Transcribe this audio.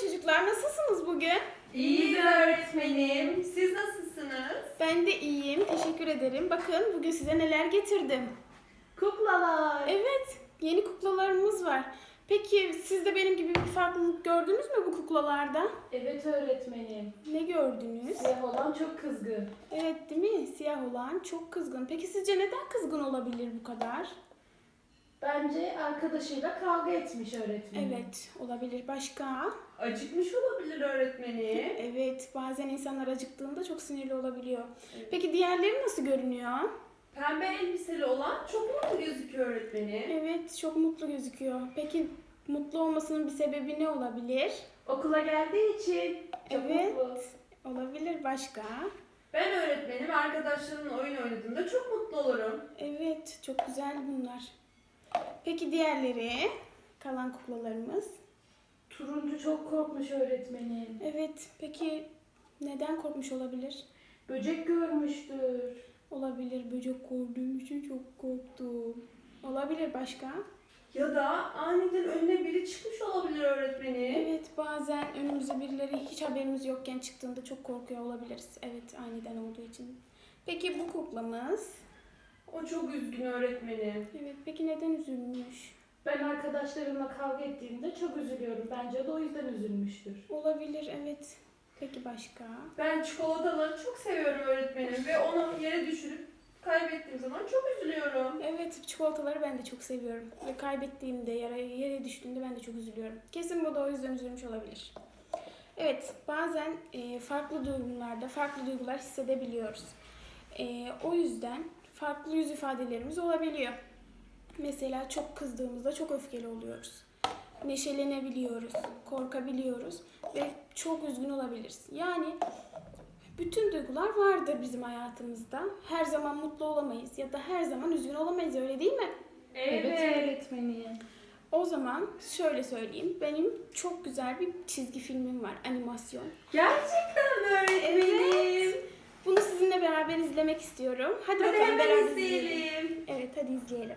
çocuklar, nasılsınız bugün? İyiyiz öğretmenim. Siz nasılsınız? Ben de iyiyim, teşekkür ederim. Bakın bugün size neler getirdim. Kuklalar. Evet, yeni kuklalarımız var. Peki siz de benim gibi bir farklılık gördünüz mü bu kuklalarda? Evet öğretmenim. Ne gördünüz? Siyah olan çok kızgın. Evet değil mi? Siyah olan çok kızgın. Peki sizce neden kızgın olabilir bu kadar? Bence arkadaşıyla kavga etmiş öğretmenim. Evet, olabilir. Başka? Acıkmış olabilir öğretmenim. Evet, bazen insanlar acıktığında çok sinirli olabiliyor. Peki diğerleri nasıl görünüyor? Pembe elbiseli olan çok mutlu gözüküyor öğretmenim. Evet, çok mutlu gözüküyor. Peki mutlu olmasının bir sebebi ne olabilir? Okula geldiği için çok Evet. mutlu. Olabilir başka? Ben öğretmenim arkadaşlarımla oyun oynadığımda çok mutlu olurum. Evet, çok güzel bunlar. Peki diğerleri? Kalan kuklalarımız. Turuncu çok korkmuş öğretmenim. Evet, peki neden korkmuş olabilir? Böcek görmüştür. Olabilir, böcek gördüğüm için çok korktum. Olabilir başka? Ya da aniden önüne biri çıkmış olabilir öğretmenim. Evet, bazen önümüze birileri hiç haberimiz yokken çıktığında çok korkuyor olabiliriz. Evet, aniden olduğu için. Peki bu kuklamız? Çok üzgün öğretmenim. Evet, peki neden üzülmüş? Ben arkadaşlarımla kavga ettiğimde çok üzülüyorum. Bence da o yüzden üzülmüştür. Olabilir, evet. Peki başka? Ben çikolataları çok seviyorum öğretmenim ve onu yere düşürüp kaybettiğim zaman çok üzülüyorum. Evet, çikolataları ben de çok seviyorum. Ve kaybettiğimde, yere, yere düştüğünde ben de çok üzülüyorum. Kesin bu da o yüzden üzülmüş olabilir. Evet, bazen e, farklı durumlarda farklı duygular hissedebiliyoruz. E, o yüzden farklı yüz ifadelerimiz olabiliyor. Mesela çok kızdığımızda çok öfkeli oluyoruz. Neşelenebiliyoruz, korkabiliyoruz ve çok üzgün olabiliriz. Yani bütün duygular vardır bizim hayatımızda. Her zaman mutlu olamayız ya da her zaman üzgün olamayız öyle değil mi? öğretmenim. O zaman şöyle söyleyeyim. Benim çok güzel bir çizgi filmim var, animasyon. Gerçekten öğretmenim. Beraber izlemek istiyorum. Hadi, Hadi bakalım beraber izleyelim. Evet, hadi izleyelim.